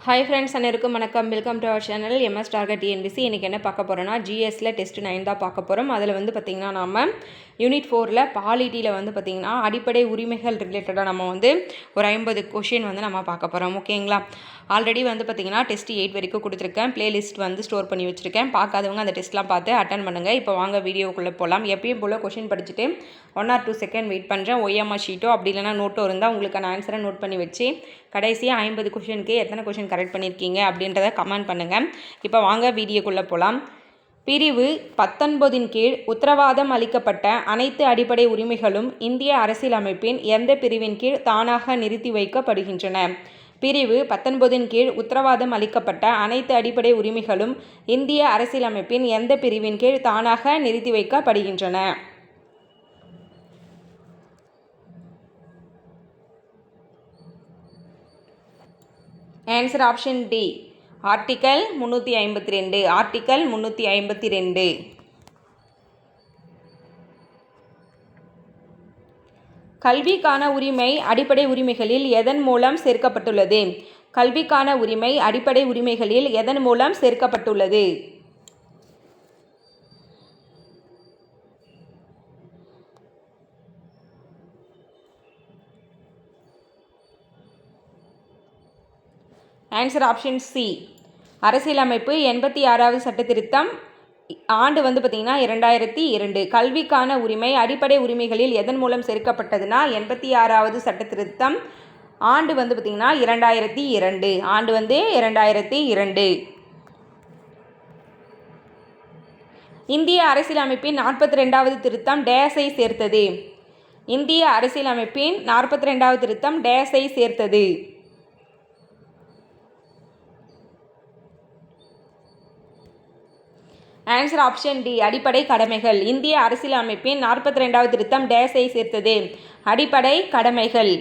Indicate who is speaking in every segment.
Speaker 1: Hi friends அனைவருக்கும் வணக்கம். Welcome to our channel MS target TNPSC இன்றைக்கி என்ன பார்க்க போகிறோன்னா ஜிஎஸ்சில் டெஸ்ட் நைன் தான் பார்க்க போகிறோம் அதில் வந்து பார்த்திங்கன்னா நம்ம யூனிட் ஃபோரில் பாலிட்டியில் வந்து பார்த்திங்கன்னா அடிப்படை உரிமைகள் ரிலேட்டடாக நம்ம வந்து ஒரு ஐம்பது கொஷின் வந்து நம்ம பார்க்க போகிறோம் ஓகேங்களா ஆல்ரெடி வந்து பார்த்திங்கன்னா டெஸ்ட் எயிட் வரைக்கும் கொடுத்துருக்கேன். ப்ளேலிஸ்ட் வந்து ஸ்டோர் பண்ணி வச்சுருக்கேன். பார்க்காதவங்க அந்த டெஸ்ட்லாம் பார்த்து அட்டன் பண்ணுங்கள் இப்போ வாங்க வீடியோக்குள்ளே போகலாம் எப்பயும் போல் கொஷின் படிச்சுட்டு one or two second wait பண்ணுறேன் ஒய்எம்ஆர் ஷீட்டோ அப்படி இல்லைனா நோட்டோ இருந்தால் உங்களுக்கான ஆன்சரை நோட் பண்ணி வச்சு கடைசியாக ஐம்பது கொஷினுக்கு எத்தனை கொஷின் கரெக்ட் பண்ணியிருக்கீங்க அப்படின்றத கமெண்ட் பண்ணுங்கள் இப்போ வாங்க வீடியோக்குள்ளே போகலாம் பிரிவு பத்தொன்பதின் கீழ் உத்தரவாதம் அளிக்கப்பட்ட அனைத்து அடிப்படை உரிமைகளும் இந்திய அரசியலமைப்பின் எந்த பிரிவின் கீழ் தானாக நிறுத்தி வைக்கப்படுகின்றன. பிரிவு பத்தொன்பதின் கீழ் உத்தரவாதம் அளிக்கப்பட்ட அனைத்து அடிப்படை உரிமைகளும் இந்திய அரசியலமைப்பின் எந்த பிரிவின் கீழ் தானாக நிறுத்தி வைக்கப்படுகின்றன. ஆன்சர் ஆப்ஷன் டி ஆர்டிக்கல் முந்நூற்றி ஐம்பத்தி ரெண்டு ஆர்டிக்கல் முந்நூற்றி ஐம்பத்தி ரெண்டு. கல்விக்கான உரிமை அடிப்படை உரிமைகளில் எதன் மூலம் சேர்க்கப்பட்டுள்ளது? கல்விக்கான உரிமை அடிப்படை உரிமைகளில் எதன் மூலம் சேர்க்கப்பட்டுள்ளது? ஆன்சர் ஆப்ஷன் சி அரசியலமைப்பு எண்பத்தி ஆறாவது சட்ட திருத்தம் ஆண்டு வந்து பார்த்திங்கன்னா இரண்டாயிரத்தி இரண்டு. கல்விக்கான உரிமை அடிப்படை உரிமைகளில் எதன் மூலம் சேர்க்கப்பட்டதுன்னா எண்பத்தி ஆறாவது சட்ட திருத்தம் ஆண்டு வந்து பார்த்திங்கன்னா இரண்டாயிரத்தி இரண்டு. ஆண்டு வந்து இரண்டாயிரத்தி இரண்டு. இந்திய அரசியலமைப்பின் நாற்பத்தி ரெண்டாவது திருத்தம் டேஸை சேர்த்தது. இந்திய அரசியலமைப்பின் நாற்பத்தி ரெண்டாவது திருத்தம் டேஸை சேர்த்தது. ஆன்சர் ஆப்ஷன் டி அடிப்படை கடமைகள். இந்திய அரசியலமைப்பின் நாற்பத்தி ரெண்டாவது திருத்தம் டேஸை சேர்த்தது. அடிப்படை கடமைகள்.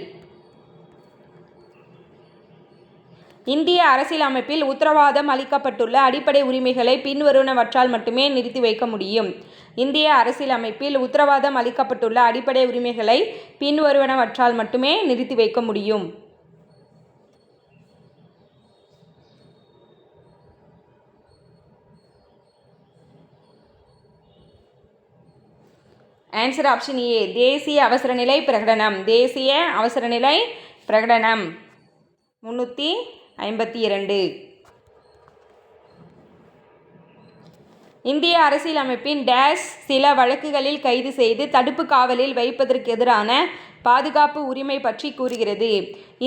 Speaker 1: இந்திய அரசியலமைப்பில் உத்தரவாதம் அளிக்கப்பட்டுள்ள அடிப்படை உரிமைகளை பின்வருவனவற்றால் மட்டுமே நிறுத்தி வைக்க முடியும். இந்திய அரசியலமைப்பில் உத்தரவாதம் அளிக்கப்பட்டுள்ள அடிப்படை உரிமைகளை பின்வருவனவற்றால் மட்டுமே நிறுத்தி வைக்க முடியும். ஆன்சர் ஆப்ஷன் ஏ தேசிய அவசரநிலை பிரகடனம். தேசிய அவசரநிலை பிரகடனம். முந்நூற்றி ஐம்பத்தி இரண்டு இந்திய அரசியலமைப்பின் டேஷ் சில வழக்குகளில் கைது செய்து தடுப்பு காவலில் வைப்பதற்கு எதிரான பாதுகாப்பு உரிமை பற்றி கூறுகிறது.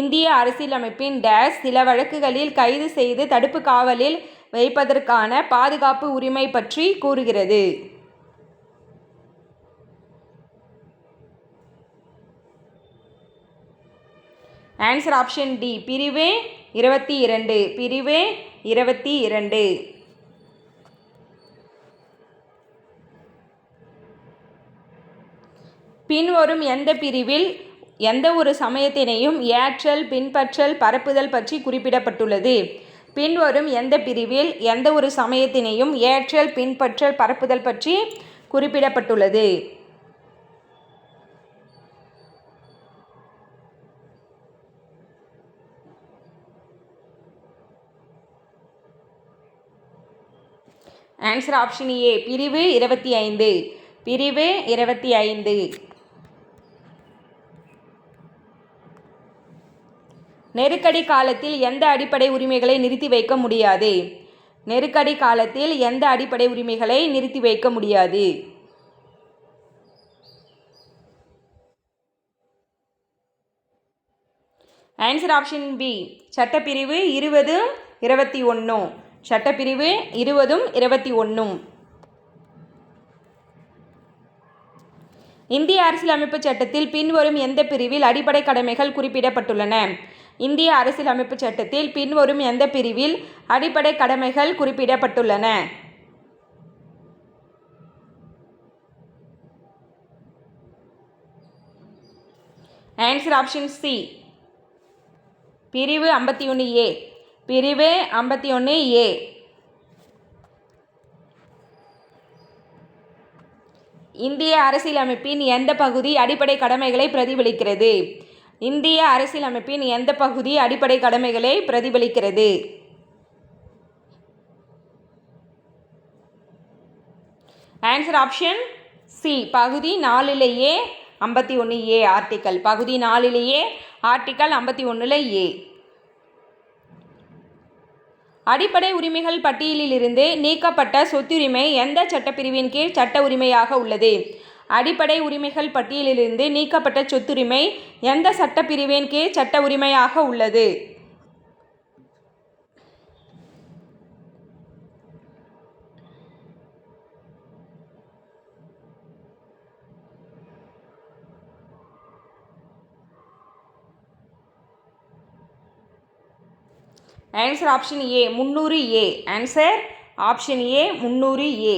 Speaker 1: இந்திய அரசியலமைப்பின் டேஷ் சில வழக்குகளில் கைது செய்து தடுப்பு காவலில் வைப்பதற்கான பாதுகாப்பு உரிமை பற்றி கூறுகிறது. ஆன்சர் ஆப்ஷன் டி பிரிவு இருபத்தி இரண்டு. பிரிவு இருபத்தி இரண்டு. பின்வரும் எந்த பிரிவில் எந்த ஒரு சமயத்தினையும் ஏற்றல் பின்பற்றல் பரப்புதல் பற்றி குறிப்பிடப்பட்டுள்ளது. பின்வரும் எந்த பிரிவில் எந்த ஒரு சமயத்தினையும் ஏற்றல் பின்பற்றல் பரப்புதல் பற்றி குறிப்பிடப்பட்டுள்ளது. ஆன்சர் ஆப்ஷன் ஏ பிரிவு இருபத்தி ஐந்து. பிரிவு இருபத்தி ஐந்து. நெருக்கடி காலத்தில் எந்த அடிப்படை உரிமைகளை நிறுத்தி வைக்க முடியாது? நெருக்கடி காலத்தில் எந்த அடிப்படை உரிமைகளை நிறுத்தி வைக்க முடியாது? ஆன்சர் ஆப்ஷன் பி சட்டப்பிரிவு இருபது இருபத்தி ஒன்று சட்டப்பிரிவு இருபதும் இருபத்தி ஒன்றும் இந்திய அரசியலமைப்பு சட்டத்தில் பின்வரும் எந்த பிரிவில் அடிப்படை கடமைகள் குறிப்பிடப்பட்டுள்ளன? இந்திய அரசியலமைப்பு சட்டத்தில் பின்வரும் எந்த பிரிவில் அடிப்படை கடமைகள் குறிப்பிடப்பட்டுள்ளன? ஆன்சர் ஆப்ஷன் சி பிரிவு ஐம்பத்தி ஒன்று ஏ பிரிவு ஐம்பத்தி ஒன்று ஏ. இந்திய அரசியலமைப்பின் எந்த பகுதி அடிப்படை கடமைகளை பிரதிபலிக்கிறது? இந்திய அரசியலமைப்பின் எந்த பகுதி அடிப்படை கடமைகளை பிரதிபலிக்கிறது? ஆன்சர் ஆப்ஷன் சி பகுதி நாலிலேயே ஐம்பத்தி ஒன்று ஏ ஆர்டிக்கல் பகுதி நாலிலேயே ஆர்டிக்கல் ஐம்பத்தி ஒன்றில் ஏ. அடிப்படை உரிமைகள் பட்டியலிலிருந்து நீக்கப்பட்ட சொத்துரிமை எந்த சட்டப்பிரிவின் கீழ் சட்ட உரிமையாக உள்ளது? அடிப்படை உரிமைகள் பட்டியலிலிருந்து நீக்கப்பட்ட சொத்துரிமை எந்த சட்டப்பிரிவின் கீழ் சட்ட உரிமையாக உள்ளது? ஆன்சர் ஆப்ஷன் ஏ முந்நூறு ஏ ஆன்சர் ஆப்ஷன் ஏ முந்நூறு ஏ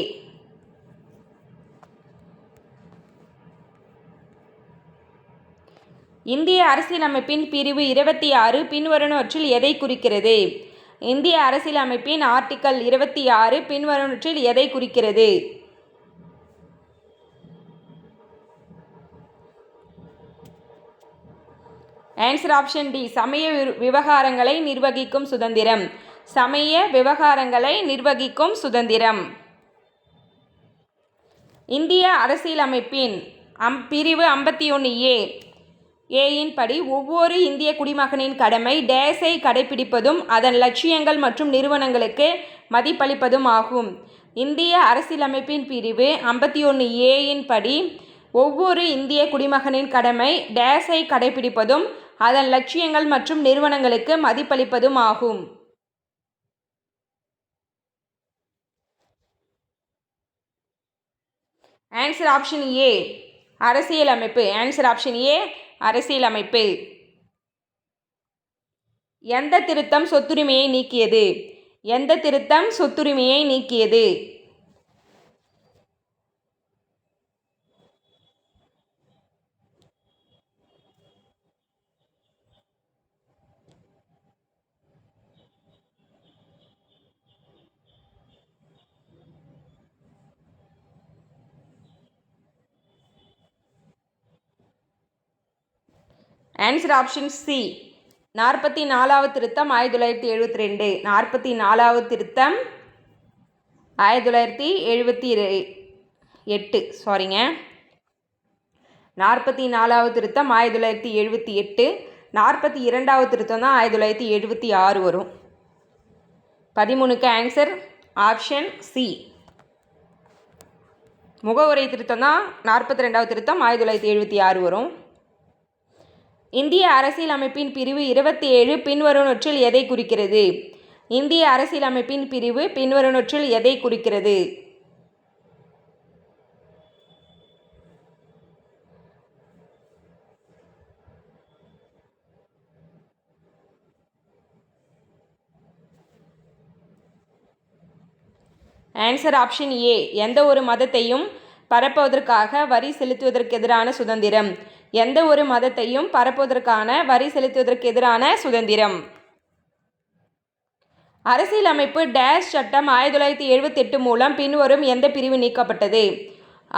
Speaker 1: இந்திய அரசியலமைப்பின் பிரிவு இருபத்தி ஆறு பின்வருவனவற்றில் எதை குறிக்கிறது? இந்திய அரசியலமைப்பின் ஆர்டிக்கல் இருபத்தி ஆறு பின்வருவற்றில் எதை குறிக்கிறது? ஆன்சர் ஆப்ஷன் டி சமய விரு- விவகாரங்களை நிர்வகிக்கும் சுதந்திரம். சமய விவகாரங்களை நிர்வகிக்கும் சுதந்திரம். இந்திய அரசியலமைப்பின் அம் பிரிவு ஐம்பத்தி ஒன்று ஏ. ஏயின் படி ஒவ்வொரு இந்திய குடிமகனின் கடமை டேஸை கடைபிடிப்பதும் அதன் லட்சியங்கள் மற்றும் நிறுவனங்களுக்கு மதிப்பளிப்பதும் ஆகும். இந்திய அரசியலமைப்பின் பிரிவு ஐம்பத்தி ஒன்று ஏயின் படி ஒவ்வொரு இந்திய குடிமகனின் கடமை டேஸை கடைபிடிப்பதும் அதன் லட்சியங்கள் மற்றும் நிறுவனங்களுக்கு மதிப்பளிப்பதும் ஆகும். ஆன்சர் ஆப்ஷன் ஏ அரசியலமைப்பு. ஆன்சர் ஆப்ஷன் ஏ அரசியலமைப்பு. எந்த திருத்தம் சொத்துரிமையை நீக்கியது? எந்த திருத்தம் சொத்துரிமையை நீக்கியது? ஆன்சர் ஆப்ஷன் சி நாற்பத்தி நாலாவது திருத்தம் ஆயிரத்தி தொள்ளாயிரத்தி எழுபத்தி ரெண்டு. நாற்பத்தி நாலாவது திருத்தம் ஆயிரத்தி தொள்ளாயிரத்தி எழுபத்தி எட்டு. சாரிங்க நாற்பத்தி நாலாவது திருத்தம் ஆயிரத்தி தொள்ளாயிரத்தி எழுபத்தி எட்டு. நாற்பத்தி இரண்டாவது திருத்தம் தான் ஆயிரத்தி தொள்ளாயிரத்தி எழுபத்தி ஆறு வரும். பதிமூணுக்கு ஆன்சர் ஆப்ஷன் சி முகவுரை திருத்தம் தான் நாற்பத்தி ரெண்டாவது திருத்தம் ஆயிரத்தி தொள்ளாயிரத்தி எழுபத்தி ஆறு வரும். இந்திய அரசியலமைப்பின் பிரிவு இருபத்தி ஏழு பின்வருவனவற்றில் எதை குறிக்கிறது? இந்திய அரசியலமைப்பின் பிரிவு பின்வருவனவற்றில் எதை குறிக்கிறது? ஆன்சர் ஆப்ஷன் ஏ எந்த ஒரு மதத்தையும் பரப்புவதற்காக வரி செலுத்துவதற்கு எதிரான சுதந்திரம். எந்த ஒரு மதத்தையும் பரப்புவதற்கான வரி செலுத்துவதற்கு எதிரான சுதந்திரம். அரசியலமைப்பு டேஷ் சட்டம் ஆயிரத்தி தொள்ளாயிரத்தி எழுபத்தெட்டு மூலம் பின்வரும் எந்த பிரிவு நீக்கப்பட்டது?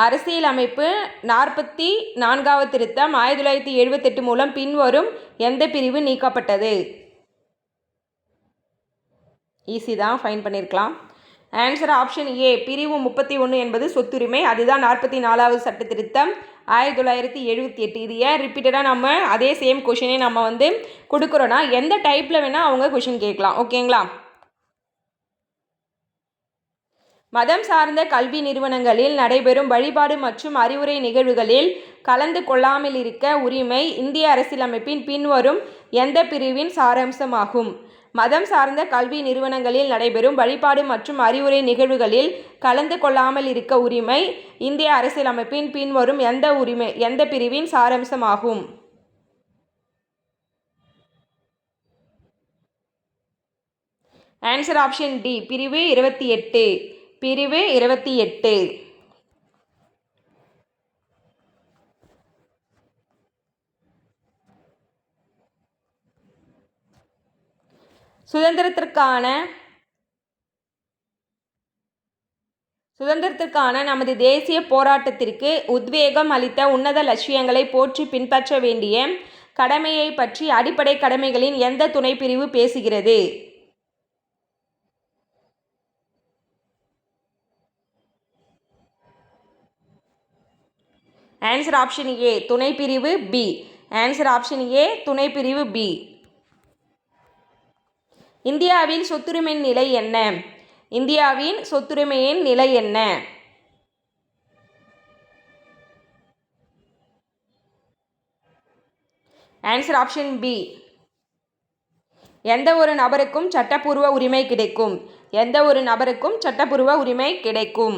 Speaker 1: அரசியலமைப்பு நாற்பத்தி நான்காவது திருத்தம் ஆயிரத்தி தொள்ளாயிரத்தி எழுபத்தெட்டு மூலம் பின்வரும் எந்த பிரிவு நீக்கப்பட்டது? ஈஸி தான் ஃபைன் பண்ணியிருக்கலாம். ஆன்சர் ஆப்ஷன் ஏ பிரிவு முப்பத்தி ஒன்று என்பது சொத்துரிமை. அதுதான் நாற்பத்தி நாலாவது சட்ட திருத்தம் ஆயிரத்தி தொள்ளாயிரத்தி எழுபத்தி எட்டு. இது ஏன் ரிப்பீட்டடாக நம்ம அதே சேம் கொஷினே நம்ம வந்து கொடுக்குறோன்னா எந்த டைப்பில் வேணால் அவங்க கொஷின் கேட்கலாம். ஓகேங்களா? மதம் சார்ந்த கல்வி நிறுவனங்களில் நடைபெறும் வழிபாடு மற்றும் அறிவுரை நிகழ்வுகளில் கலந்து கொள்ளாமல் இருக்க உரிமை இந்திய அரசியலமைப்பின் பின்வரும் எந்த பிரிவின் சாராம்சமாகும்? மதம் சார்ந்த கல்வி நிறுவனங்களில் நடைபெறும் வழிபாடு மற்றும் அறிவுரை நிகழ்வுகளில் கலந்து கொள்ளாமல் இருக்க உரிமை இந்திய அரசியலமைப்பின் பின்வரும் எந்த உரிமை எந்த பிரிவின் சாரம்சமாகும்? ஆன்சர் ஆப்ஷன் டி பிரிவு இருபத்தி எட்டு. பிரிவு இருபத்தி எட்டு. சுதந்திரத்திற்கான சுதந்திரத்திற்கான நமது தேசிய போராட்டத்திற்கு உத்வேகம் அளித்த உன்னத லட்சியங்களை போற்றி பின்பற்ற வேண்டிய கடமையை பற்றி அடிப்படை கடமைகளின் எந்த துணைப்பிரிவு பேசுகிறது? ஆன்சர் ஆப்ஷன் ஏ துணைப்பிரிவு பி ஆன்சர் ஆப்ஷன் ஏ துணைப்பிரிவு பி இந்தியாவில் சொத்துரிமையின் நிலை என்ன? இந்தியாவின் சொத்துரிமையின் நிலை என்ன? ஆன்சர் ஆப்ஷன் பி எந்த ஒரு நபருக்கும் சட்டப்பூர்வ உரிமை கிடைக்கும். எந்த ஒரு நபருக்கும் சட்டப்பூர்வ உரிமை கிடைக்கும்.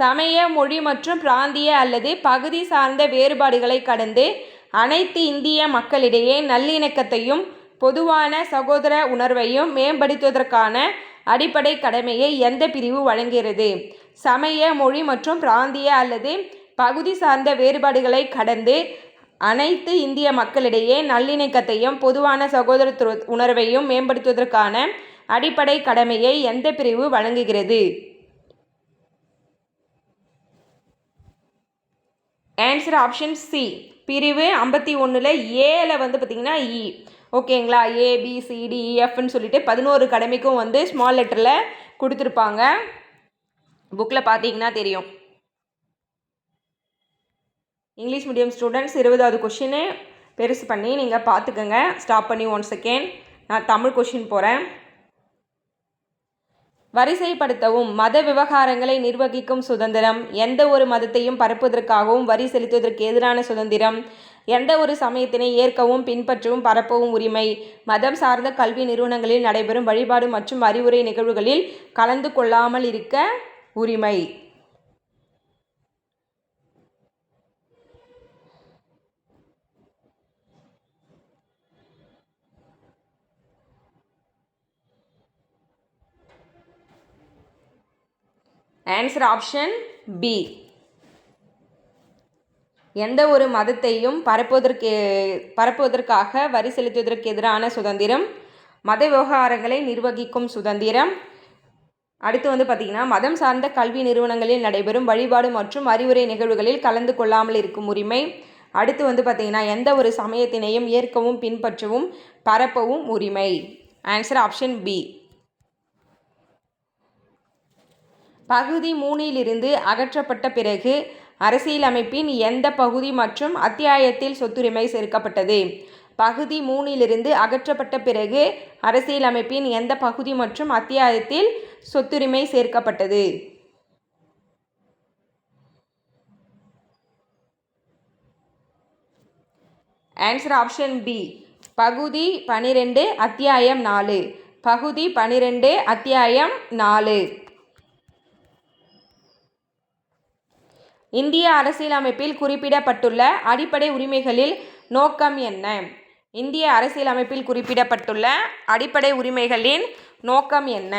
Speaker 1: சமய மொழி மற்றும் பிராந்திய அல்லது பகுதி சார்ந்த வேறுபாடுகளை கடந்து அனைத்து இந்திய மக்களிடையே நல்லிணக்கத்தையும் பொதுவான சகோதர உணர்வையும் மேம்படுத்துவதற்கான அடிப்படை கடமையை எந்த பிரிவு வழங்குகிறது? சமய மொழி மற்றும் பிராந்திய அல்லது பகுதி சார்ந்த வேறுபாடுகளை கடந்து அனைத்து இந்திய மக்களிடையே நல்லிணக்கத்தையும் பொதுவான சகோதரத்துவ உணர்வையும் மேம்படுத்துவதற்கான அடிப்படை கடமையை எந்த பிரிவு வழங்குகிறது? ஆன்சர் ஆப்ஷன் சி பிரிவு ஐம்பத்தி ஒன்றில் ஏல வந்து பார்த்திங்கன்னா இ e. ஓகேங்களா? ஏபிசிடிஇஎஃப்னு e, சொல்லிட்டு பதினோரு கடமைக்கும் வந்து ஸ்மால் லெட்டரில் கொடுத்துருப்பாங்க. புக்கில் பார்த்தீங்கன்னா தெரியும். இங்கிலீஷ் மீடியம் ஸ்டூடெண்ட்ஸ் இருபதாவது கொஷின்னு பெருசு பண்ணி நீங்கள் பார்த்துக்கோங்க ஸ்டாப் பண்ணி ஒன் செகண்ட் நான் தமிழ் கொஷின் போகிறேன் வரிசைப்படுத்தவும் மத விவகாரங்களை நிர்வகிக்கும் சுதந்திரம் எந்த ஒரு மதத்தையும் பரப்புவதற்காகவும் வரி செலுத்துவதற்கு எதிரான சுதந்திரம் எந்த ஒரு சமயத்தினை ஏற்கவும் பின்பற்றவும் பரப்பவும் உரிமை மதம் சார்ந்த கல்வி நிறுவனங்களில் நடைபெறும் வழிபாடு மற்றும் அறிவுரை நிகழ்வுகளில் கலந்து கொள்ளாமல் இருக்க உரிமை. ஆன்சர் ஆப்ஷன் பி எந்த ஒரு மதத்தையும் பரப்புவதற்கு பரப்புவதற்காக வரி செலுத்துவதற்கு எதிரான சுதந்திரம் மத விவகாரங்களை நிர்வகிக்கும் சுதந்திரம். அடுத்து வந்து பார்த்திங்கன்னா மதம் சார்ந்த கல்வி நிறுவனங்களில் நடைபெறும் வழிபாடு மற்றும் அறிவுரை நிகழ்வுகளில் கலந்து கொள்ளாமல் இருக்கும் உரிமை. அடுத்து வந்து பார்த்திங்கன்னா எந்த ஒரு சமயத்தினையும் ஏற்கவும் பின்பற்றவும் பரப்பவும் உரிமை. ஆன்சர் ஆப்ஷன் பி பகுதி மூனிலிருந்து அகற்றப்பட்ட பிறகு அரசியலமைப்பின் எந்த பகுதி மற்றும் அத்தியாயத்தில் சொத்துரிமை சேர்க்கப்பட்டது? பகுதி மூணிலிருந்து அகற்றப்பட்ட பிறகு அரசியலமைப்பின் எந்த பகுதி மற்றும் அத்தியாயத்தில் சொத்துரிமை சேர்க்கப்பட்டது? ஆன்சர் ஆப்ஷன் பி பகுதி பனிரெண்டு அத்தியாயம் நாலு. பகுதி பனிரெண்டு அத்தியாயம் நாலு. இந்திய அரசியலமைப்பில் குறிப்பிடப்பட்டுள்ள அடிப்படை உரிமைகளில் நோக்கம் என்ன? இந்திய அரசியலமைப்பில் குறிப்பிடப்பட்டுள்ள அடிப்படை உரிமைகளின் நோக்கம் என்ன?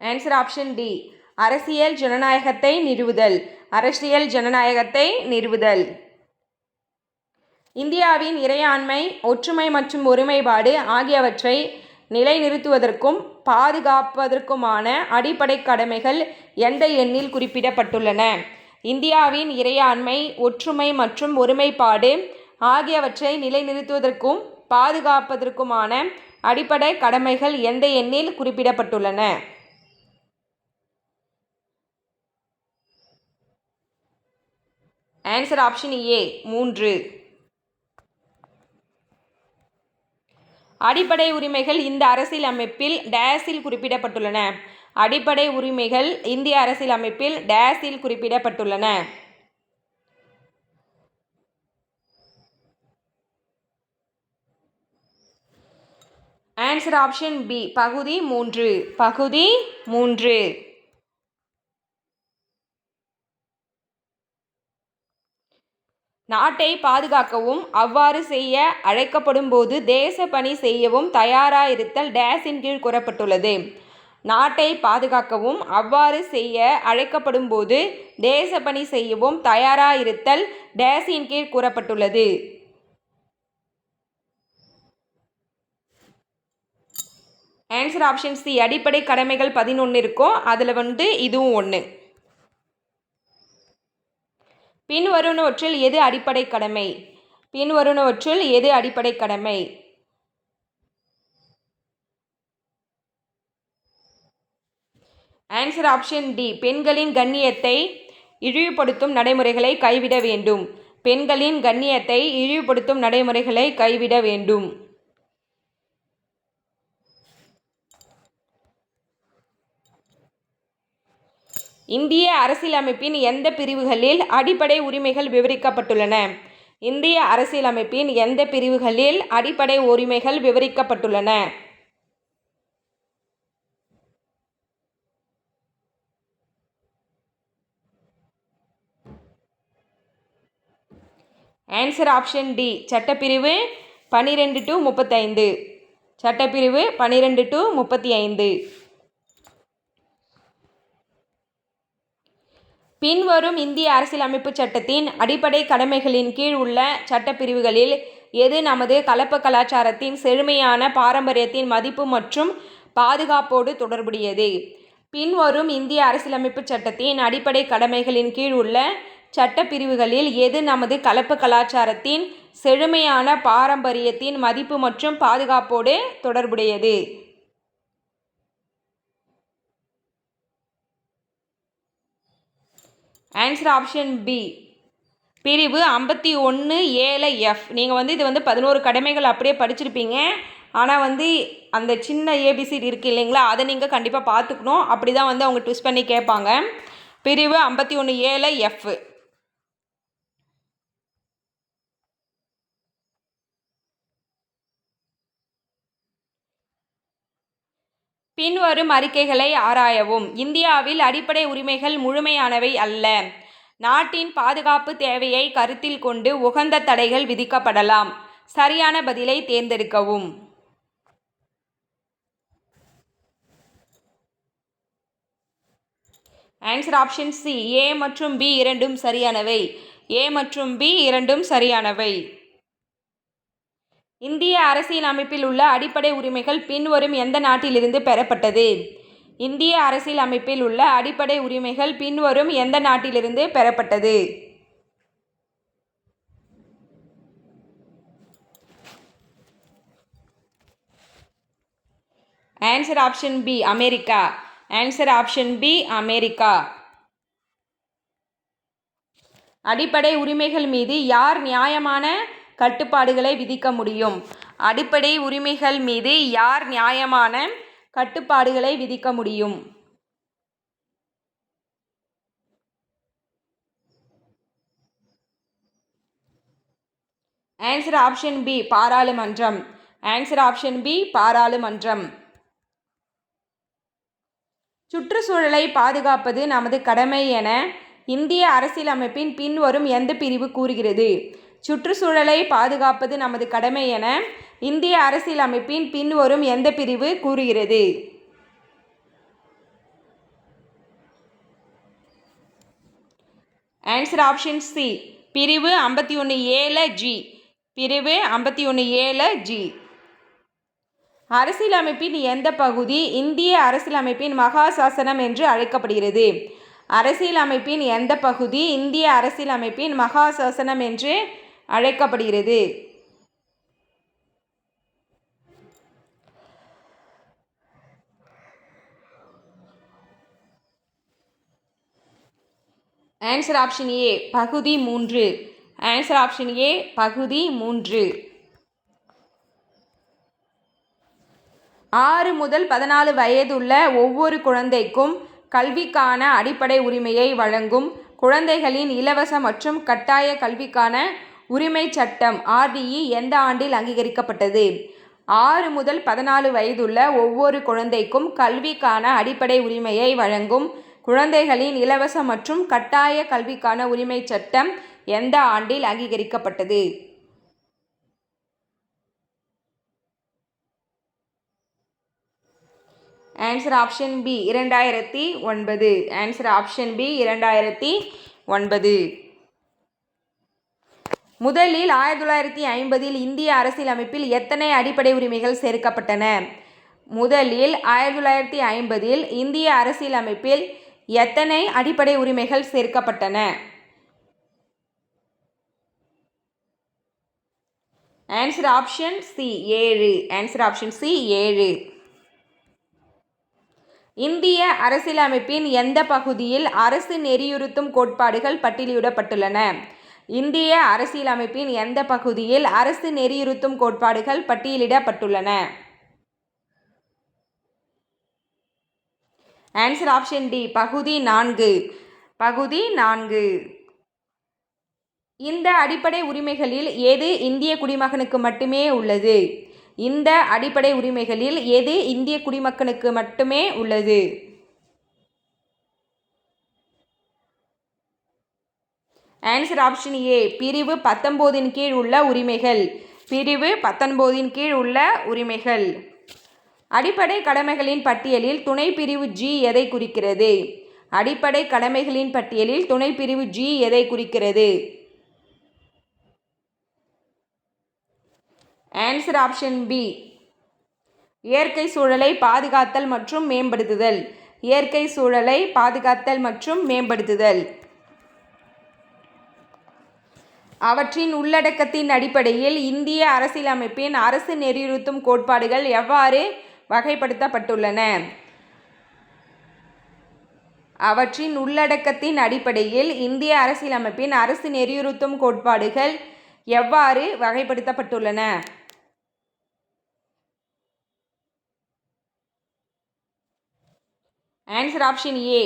Speaker 1: ஆன்சர் ஆப்ஷன் டி அரசியல் ஜனநாயகத்தை நிறுவுதல். அரசியல் ஜனநாயகத்தை நிறுவுதல். இந்தியாவின் இறையாண்மை ஒற்றுமை மற்றும் ஒருமைப்பாடு ஆகியவற்றை நிலைநிறுத்துவதற்கும் பாதுகாப்பதற்குமான அடிப்படை கடமைகள் எந்த எண்ணில் குறிப்பிடப்பட்டுள்ளன? இந்தியாவின் இறையாண்மை ஒற்றுமை மற்றும் ஒருமைப்பாடு ஆகியவற்றை நிலைநிறுத்துவதற்கும் பாதுகாப்பதற்குமான அடிப்படை கடமைகள் எந்த எண்ணில் குறிப்பிடப்பட்டுள்ளன? ஆன்சர் ஆப்ஷன் ஏ மூன்று. அடிப்படை உரிமைகள் இந்த அரசியல் அமைப்பில் டேஸில் குறிப்பிடப்பட்டுள்ளன. அடிப்படை உரிமைகள் இந்திய அரசியல் அமைப்பில் டேஸில் குறிப்பிடப்பட்டுள்ளன. ஆன்சர் ஆப்ஷன் பி பகுதி மூன்று. பகுதி மூன்று. நாட்டை பாதுகாக்கவும் அவ்வாறு செய்ய அழைக்கப்படும்போது தேசப்பணி தேச பணி செய்யவும் தயாராயிருத்தல் டேஸின் கீழ் கூறப்பட்டுள்ளது. நாட்டை பாதுகாக்கவும் அவ்வாறு செய்ய அழைக்கப்படும்போது தேசப்பணி தேச பணி செய்யவும் தயாராயிருத்தல் டேஸின் கீழ் கூறப்பட்டுள்ளது. ஆன்சர் ஆப்ஷன்ஸ் தி அடிப்படை கடமைகள் பதினொன்று இருக்கும் அதில் வந்து இதுவும் ஒன்று பின்வருவனவற்றில் எது அடிப்படை கடமை? பின்வருணவற்றில் எது அடிப்படை கடமை? ஆன்சர் ஆப்ஷன் டி பெண்களின் கண்ணியத்தை இழிவுபடுத்தும் நடைமுறைகளை கைவிட வேண்டும். பெண்களின் கண்ணியத்தை இழிவுபடுத்தும் நடைமுறைகளை கைவிட வேண்டும். இந்திய அரசியலமைப்பின் எந்த பிரிவுகளில் அடிப்படை உரிமைகள் விவரிக்கப்பட்டுள்ளன? இந்திய அரசியலமைப்பின் எந்த பிரிவுகளில் அடிப்படை உரிமைகள் விவரிக்கப்பட்டுள்ளன? ஆன்சர் ஆப்ஷன் டி சட்டப்பிரிவு பன்னிரெண்டு டு முப்பத்தைந்து. சட்டப்பிரிவு பன்னிரெண்டு டு முப்பத்தி ஐந்து பின்வரும் இந்திய அரசியலமைப்பு சட்டத்தின் அடிப்படை கடமைகளின் கீழ் உள்ள சட்டப்பிரிவுகளில் எது நமது கலப்பு கலாச்சாரத்தின் செழுமையான பாரம்பரியத்தின் மதிப்பு மற்றும் பாதுகாப்போடு தொடர்புடையது? பின்வரும் இந்திய அரசியலமைப்பு சட்டத்தின் அடிப்படை கடமைகளின் கீழ் உள்ள சட்டப்பிரிவுகளில் எது நமது கலப்பு கலாச்சாரத்தின் செழுமையான பாரம்பரியத்தின் மதிப்பு மற்றும் பாதுகாப்போடு தொடர்புடையது? ஆன்சர் ஆப்ஷன் பி பிரிவு ஐம்பத்தி ஒன்று ஏழு எஃப் நீங்கள் வந்து இது வந்து பதினோரு கடமைகள் அப்படியே படிச்சிருப்பீங்க. ஆனால் வந்து அந்த சின்ன ஏபிசிடி இருக்குது இல்லைங்களா அதை நீங்கள் கண்டிப்பாக பார்த்துக்கணும். அப்படி தான் வந்து அவங்க ட்விஸ்ட் பண்ணி கேட்பாங்க. பிரிவு ஐம்பத்தி ஒன்று ஏழு எஃப் பின்வரும் அறிக்கைகளை ஆராயவும். இந்தியாவில் அடிப்படை உரிமைகள் முழுமையானவை அல்ல. நாட்டின் பாதுகாப்பு தேவையை கருத்தில் கொண்டு உகந்த தடைகள் விதிக்கப்படலாம். சரியான பதிலை தேர்ந்தெடுக்கவும். ஆன்சர் ஆப்ஷன் சி ஏ மற்றும் பி இரண்டும் சரியானவை. ஏ மற்றும் பி இரண்டும் சரியானவை. இந்திய அரசியல் அமைப்பில் உள்ள அடிப்படை உரிமைகள் பின்வரும் எந்த நாட்டிலிருந்து பெறப்பட்டது? இந்திய அரசியல் அமைப்பில் உள்ள அடிப்படை உரிமைகள் பின்வரும் எந்த நாட்டிலிருந்து பெறப்பட்டது? Answer option B America answer option B America அடிப்படை உரிமைகள் மீது யார் நியாயமான கட்டுப்பாடுகளை விதிக்க முடியும். அடிப்படை உரிமைகள் மீது யார் நியாயமான கட்டுப்பாடுகளை விதிக்க முடியும்? ஆன்சர் ஆப்ஷன் பி பாராளுமன்றம். ஆன்சர் ஆப்ஷன் பி பாராளுமன்றம். சுற்றுச்சூழலை பாதுகாப்பது நமது கடமை என இந்திய அரசியலமைப்பின் பின்வரும் எந்த பிரிவு கூறுகிறது? சுற்றுச்சூழலை பாதுகாப்பது நமது கடமை என இந்திய அரசியலமைப்பின் பின்வரும் எந்த பிரிவு கூறுகிறது? ஆன்சர் ஆப்ஷன் சி பிரிவு ஐம்பத்தி ஒன்று ஏழு ஜி பிரிவு ஐம்பத்தி ஒன்று ஏழு ஜி அரசியலமைப்பின் எந்த பகுதி இந்திய அரசியலமைப்பின் மகா சாசனம் என்று அழைக்கப்படுகிறது? அரசியலமைப்பின் எந்த பகுதி இந்திய அரசியலமைப்பின் மகாசாசனம் என்று அழைக்கப்படுகிறது. ஆன்சர் ஆப்ஷன் ஏ பகுதி மூன்று. ஆன்சர் ஆப்ஷன் ஏ பகுதி மூன்று. ஆறு முதல் பதினாலு வயதுள்ள ஒவ்வொரு குழந்தைக்கும் கல்விக்கான அடிப்படை உரிமையை வழங்கும் குழந்தைகளின் இலவச மற்றும் கட்டாய கல்விக்கான உரிமை சட்டம் ஆர்டிஇ எந்த ஆண்டில் அங்கீகரிக்கப்பட்டது? ஆறு முதல் பதினாலு வயதுள்ள ஒவ்வொரு குழந்தைக்கும் கல்விக்கான அடிப்படை உரிமையை வழங்கும் குழந்தைகளின் இலவச மற்றும் கட்டாய கல்விக்கான உரிமை சட்டம் எந்த ஆண்டில் அங்கீகரிக்கப்பட்டது? ஆன்சர் ஆப்ஷன் பி இரண்டாயிரத்தி ஒன்பது. ஆன்சர் ஆப்ஷன் பி இரண்டாயிரத்தி ஒன்பது. முதலில் ஆயிரத்தி தொள்ளாயிரத்தி ஐம்பதில் இந்திய அரசியலமைப்பில் எத்தனை அடிப்படை உரிமைகள் சேர்க்கப்பட்டன? முதலில் ஆயிரத்தி தொள்ளாயிரத்தி ஐம்பதில் இந்திய அரசியலமைப்பில் எத்தனை அடிப்படை உரிமைகள் சேர்க்கப்பட்டன? ஆன்சர் ஆப்ஷன் சி ஏழு. ஆன்சர் ஆப்ஷன் சி ஏழு. இந்திய அரசியலமைப்பின் எந்த பகுதியில் அரசு நெறியுறுத்தும் கோட்பாடுகள் பட்டியலிடப்பட்டுள்ளன? இந்திய அரசியலமைப்பின் எந்த பகுதியில் அரசு நெறியுறுத்தும் கோட்பாடுகள் பட்டியலிடப்பட்டுள்ளன? ஆன்சர் ஆப்ஷன் டி பகுதி நான்கு. பகுதி நான்கு. இந்த அடிப்படை உரிமைகளில் எது இந்திய குடிமகனுக்கு மட்டுமே உள்ளது? இந்த அடிப்படை உரிமைகளில் எது இந்திய குடிமகனுக்கு மட்டுமே உள்ளது? ஆன்சர் ஆப்ஷன் ஏ பிரிவு பத்தொம்போதின் கீழ் உள்ள உரிமைகள். பிரிவு பத்தொன்போதின் கீழ் உள்ள உரிமைகள். அடிப்படை கடமைகளின் பட்டியலில் துணை பிரிவு ஜி எதை குறிக்கிறது? அடிப்படை கடமைகளின் பட்டியலில் துணை பிரிவு ஜி எதை குறிக்கிறது? ஆன்சர் ஆப்ஷன் பி இயற்கை சூழலை பாதுகாத்தல் மற்றும் மேம்படுத்துதல். இயற்கை சூழலை பாதுகாத்தல் மற்றும் மேம்படுத்துதல். அவற்றின் உள்ளடக்கத்தின் அடிப்படையில் இந்திய அரசியலமைப்பின் அரசு நெறியுறுத்தும் கோட்பாடுகள் எவ்வாறு வகைப்படுத்தப்பட்டுள்ளன? அவற்றின் உள்ளடக்கத்தின் அடிப்படையில் இந்திய அரசியலமைப்பின் அரசு நெறியுறுத்தும் கோட்பாடுகள் எவ்வாறு வகைப்படுத்தப்பட்டுள்ளன? ஆன்சர் ஆப்ஷன் ஏ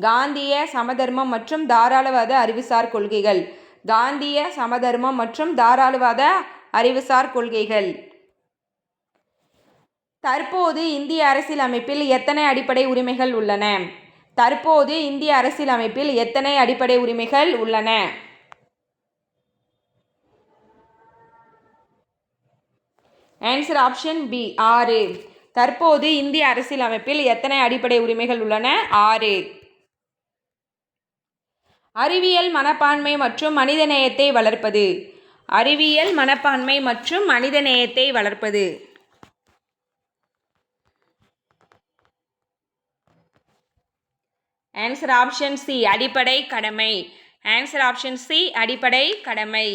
Speaker 1: காந்திய சமதர்மம் மற்றும் தாராளவாத அறிவுசார் கொள்கைகள். காந்திய சமதர்மம் மற்றும் தாராளவாத அறிவுசார் கொள்கைகள். தற்போது இந்திய அரசியலமைப்பில் எத்தனை அடிப்படை உரிமைகள் உள்ளன? தற்போது இந்திய அரசியலமைப்பில் எத்தனை அடிப்படை உரிமைகள் உள்ளன? ஆன்சர் ஆப்ஷன் பி ஆறு. தற்போது இந்திய அரசியலமைப்பில் எத்தனை அடிப்படை உரிமைகள் உள்ளன? ஆறு. அறிவியல் மனப்பான்மை மற்றும் மனிதநேயத்தை வளர்ப்பது. அறிவியல் மனப்பான்மை மற்றும் மனிதநேயத்தை வளர்ப்பது. ஆன்சர் ஆப்ஷன் சி அடிப்படை கடமை. ஆன்சர் ஆப்ஷன் சி அடிப்படை கடமை.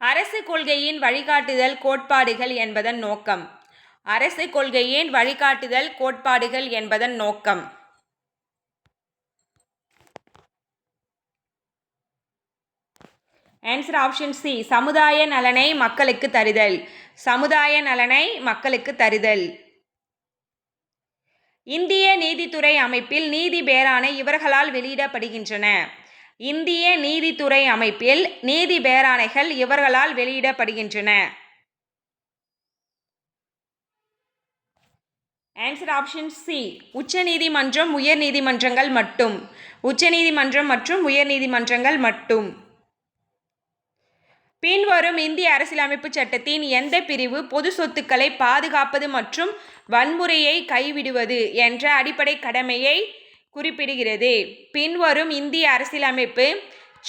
Speaker 1: அரசு கொள்கையின் வழிகாட்டுதல் கோட்பாடுகள் என்பதன் நோக்கம். அரசு கொள்கையின் வழிகாட்டுதல் கோட்பாடுகள் என்பதன் நோக்கம். ஆன்சர் ஆப்ஷன் சி சமுதாய நலனை மக்களுக்கு தருதல். சமுதாய நலனை மக்களுக்கு தருதல். இந்திய நீதித்துறை அமைப்பில் நீதி பேராணை இவர்களால் வெளியிடப்படுகின்றன. இந்திய நீதித்துறை அமைப்பில் நீதி பேராணைகள் இவர்களால் வெளியிடப்படுகின்றன. ஆன்சர் ஆப்ஷன் சி உச்சநீதிமன்றம் உயர்நீதிமன்றங்கள் மட்டும். உச்சநீதிமன்றம் மற்றும் உயர்நீதிமன்றங்கள் மட்டும். பின்வரும் இந்திய அரசியலமைப்பு சட்டத்தின் எந்த பிரிவு பொது சொத்துக்களை பாதுகாப்பது மற்றும் வன்முறையை கைவிடுவது என்ற அடிப்படை கடமையை குறிப்பிடுகிறது. பின்வரும் இந்திய அரசியலமைப்பு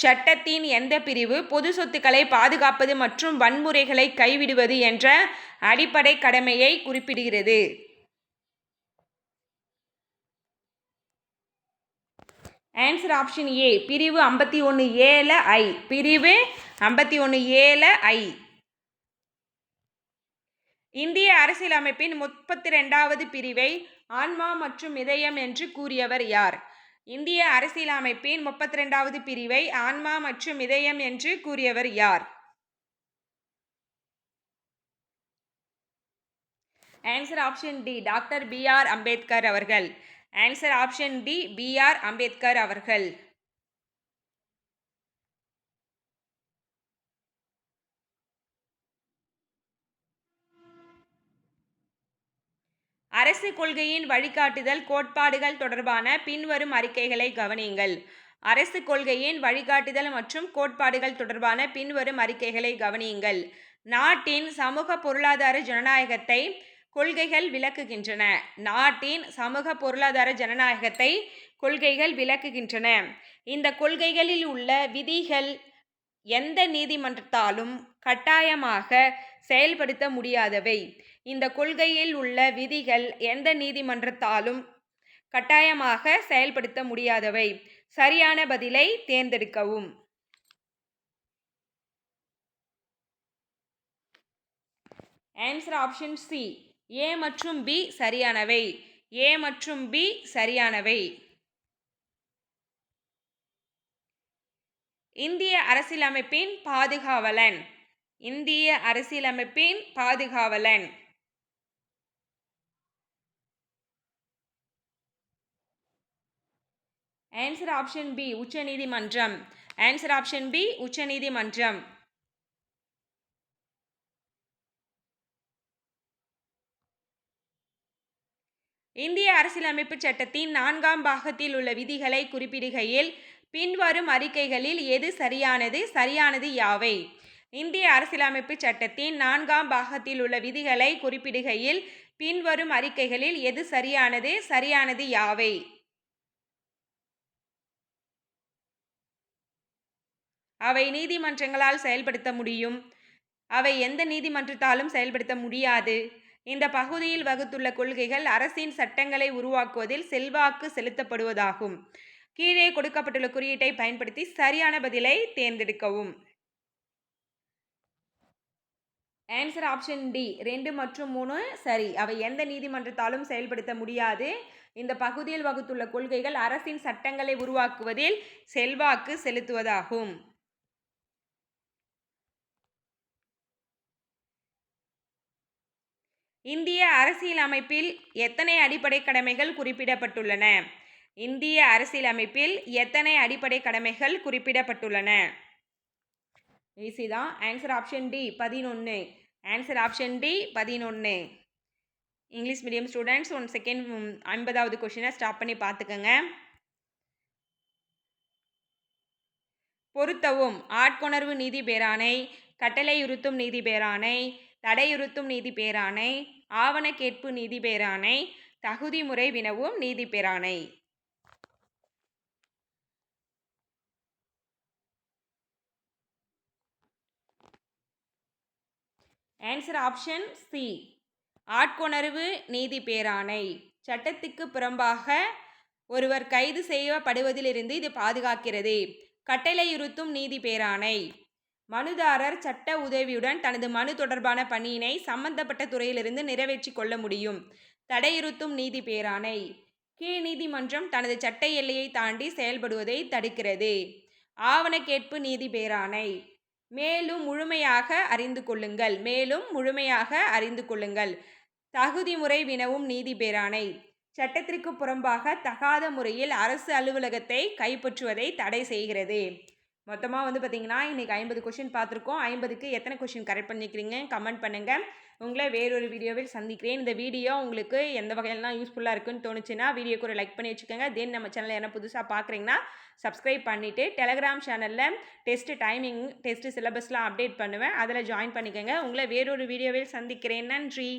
Speaker 1: சட்டத்தின் எந்த பிரிவு பொது சொத்துக்களை பாதுகாப்பது மற்றும் வன்முறைகளை கைவிடுவது என்ற அடிப்படை கடமையை குறிப்பிடுகிறது. ஆன்சர் ஆப்ஷன் ஏ பிரிவு ஐம்பத்தி ஒன்று ஏழு ஐ. பிரிவு ஐம்பத்தி ஒன்று ஏழு ஐ. இந்திய அரசியலமைப்பின் முப்பத்தி ரெண்டாவது பிரிவை ஆன்மா மற்றும் இதயம் என்று கூறியவர் யார்? இந்திய அரசியலமைப்பின் முப்பத்தி ரெண்டாவது பிரிவை ஆன்மா மற்றும் இதயம் என்று கூறியவர் யார்? Answer option D doctor B R Ambedkar அவர்கள். Answer option D B R Ambedkar அவர்கள். அரசு கொள்கையின் வழிகாட்டுதல் கோட்பாடுகள் தொடர்பான பின்வரும் அறிக்கைகளை கவனியுங்கள். அரசு கொள்கையின் வழிகாட்டுதல் மற்றும் கோட்பாடுகள் தொடர்பான பின்வரும் அறிக்கைகளை கவனியுங்கள். நாட்டின் சமூக பொருளாதார ஜனநாயகத்தை கொள்கைகள் விளக்குகின்றன. நாட்டின் சமூக பொருளாதார ஜனநாயகத்தை கொள்கைகள் விளக்குகின்றன. இந்த கொள்கைகளில் உள்ள விதிகள் எந்த நீதிமன்றத்தாலும் கட்டாயமாக செயல்படுத்த முடியாதவை. இந்த கொள்கையில் உள்ள விதிகள் எந்த நீதிமன்றத்தாலும் கட்டாயமாக செயல்படுத்த முடியாதவை. சரியான பதிலை தேர்ந்தெடுக்கவும். ஆன்சர் ஆப்ஷன் சி ஏ மற்றும் பி சரியானவை. ஏ மற்றும் பி சரியானவை. இந்திய அரசியலமைப்பின் பாதுகாவலன். இந்திய அரசியலமைப்பின் பாதுகாவலன். ஆன்சர் ஆப்ஷன் பி உச்சநீதிமன்றம். ஆன்சர் ஆப்ஷன் பி உச்சநீதிமன்றம். இந்திய அரசியலமைப்பு சட்டத்தின் நான்காம் பாகத்தில் உள்ள விதிகளை குறிப்பிடுகையில் பின்வரும் அறிக்கைகளில் எது சரியானது சரியானது யாவை? இந்திய அரசியலமைப்பு சட்டத்தின் நான்காம் பாகத்தில் உள்ள விதிகளை குறிப்பிடுகையில் பின்வரும் அறிக்கைகளில் எது சரியானது சரியானது யாவை? அவை நீதிமன்றங்களால் செயல்படுத்த முடியும். அவை எந்த நீதிமன்றத்தாலும் செயல்படுத்த முடியாது. இந்த பகுதியில் வகுத்துள்ள கொள்கைகள் அரசின் சட்டங்களை உருவாக்குவதில் செல்வாக்கு செலுத்தப்படுவதாகும். கீழே கொடுக்கப்பட்டுள்ள குறியீட்டை பயன்படுத்தி சரியான பதிலை தேர்ந்தெடுக்கவும். ஆன்சர் ஆப்ஷன் டி ரெண்டு மற்றும் மூணு சரி. அவை எந்த நீதிமன்றத்தாலும் செயல்படுத்த முடியாது. இந்த பகுதியில் வகுத்துள்ள கொள்கைகள் அரசின் சட்டங்களை உருவாக்குவதில் செல்வாக்கு செலுத்துவதாகும். இந்திய அரசியலமைப்பில் எத்தனை அடிப்படை கடமைகள் குறிப்பிடப்பட்டுள்ளன? இந்திய அரசியலமைப்பில் எத்தனை அடிப்படை கடமைகள் குறிப்பிடப்பட்டுள்ளன? ஈஸி தான். ஆன்சர் ஆப்ஷன் டி பதினொன்று ஆன்சர் ஆப்ஷன் டி பதினொன்று English medium students one second ஐம்பதாவது கொஷினை ஸ்டாப் பண்ணி பார்த்துக்கோங்க. பொருத்தவும். ஆட்கொணர்வு நீதி பேராணை கட்டளையுறுத்தும் நீதி பேராணை தடையுறுத்தும் நீதி பேராணை ஆவண கேட்பு நீதி பேராணை தகுதி முறை வினவும் நீதிபேராணை ஆன்சர் ஆப்ஷன் சி ஆட்கொணர்வு நீதி பேராணை சட்டத்துக்கு புறம்பாக ஒருவர் கைது செய்யப்படுவதிலிருந்து இது பாதுகாக்கிறது. கட்டளையுறுத்தும் நீதி பேராணை மனுதாரர் சட்ட உதவியுடன் தனது மனு தொடர்பான பணியினை சம்பந்தப்பட்ட துறையிலிருந்து நிறைவேற்றி கொள்ள முடியும். தடையிறுத்தும் நீதி பேராணை. கீழ் நீதிமன்றம் தனது சட்ட எல்லையை தாண்டி செயல்படுவதை தடுக்கிறது. ஆவண கேட்பு நீதி பேராணை. மேலும் முழுமையாக அறிந்து கொள்ளுங்கள். மேலும் முழுமையாக அறிந்து கொள்ளுங்கள். தகுதி முறை வினவும் நீதி பேராணை. சட்டத்திற்கு புறம்பாக தகாத முறையில் அரசு அலுவலகத்தை கைப்பற்றுவதை தடை செய்கிறது. மொத்தமாக வந்து பார்த்திங்கன்னா இன்றைக்கி ஐம்பது கொஷின் பார்த்துருக்கோம். ஐம்பதுக்கு எத்தனை கொஷின் கரெக்ட் பண்ணிக்கிறீங்க? கமெண்ட் பண்ணுங்கள் உங்களை வேறொரு வீடியோவில் சந்திக்கிறேன். இந்த வீடியோ உங்களுக்கு எந்த வகையிலாம் யூஸ்ஃபுல்லாக இருக்குன்னு தோணுச்சுன்னா வீடியோக்கு ஒரு லைக் பண்ணி வச்சுக்கோங்க. தென் நம்ம சேனலில் என்ன புதுசாக பார்க்குறீங்கன்னா சப்ஸ்கிரைப் பண்ணிவிட்டு டெலகிராம் சேனலில் டெஸ்ட்டு டைமிங் டெஸ்ட்டு சிலபஸ்லாம் அப்டேட் பண்ணுவேன். அதில் ஜாயின் பண்ணிக்கோங்க. உங்களை வேறொரு வீடியோவில் சந்திக்கிறேன். நன்றி.